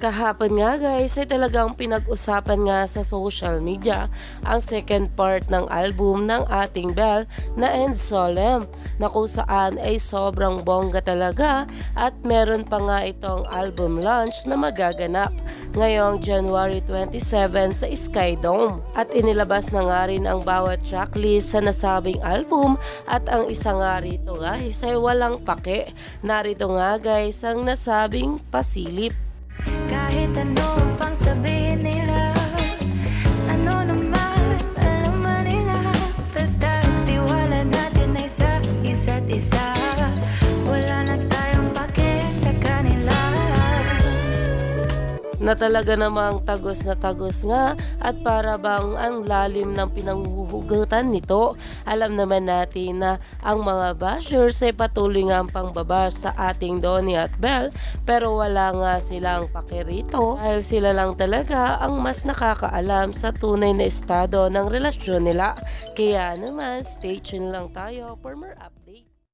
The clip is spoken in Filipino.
Kahapon nga guys ay talagang pinag-usapan nga sa social media ang second part ng album ng ating Belle na End Solemn na kung saan ay sobrang bongga talaga at meron pa nga itong album launch na magaganap ngayong January 27 sa Sky Dome. At inilabas na nga rin ang bawat tracklist sa nasabing album at ang isa nga rito guys ay walang pake. Narito nga guys ang nasabing pasilip that no na talaga namang tagos na tagos nga at para bang ang lalim ng pinanghuhugutan nito. Alam naman natin na ang mga bashers ay patuloy nga ang pangbabash sa ating Donnie at Belle pero wala nga silang pakirito dahil sila lang talaga ang mas nakakaalam sa tunay na estado ng relasyon nila. Kaya naman, stay tuned lang tayo for more updates.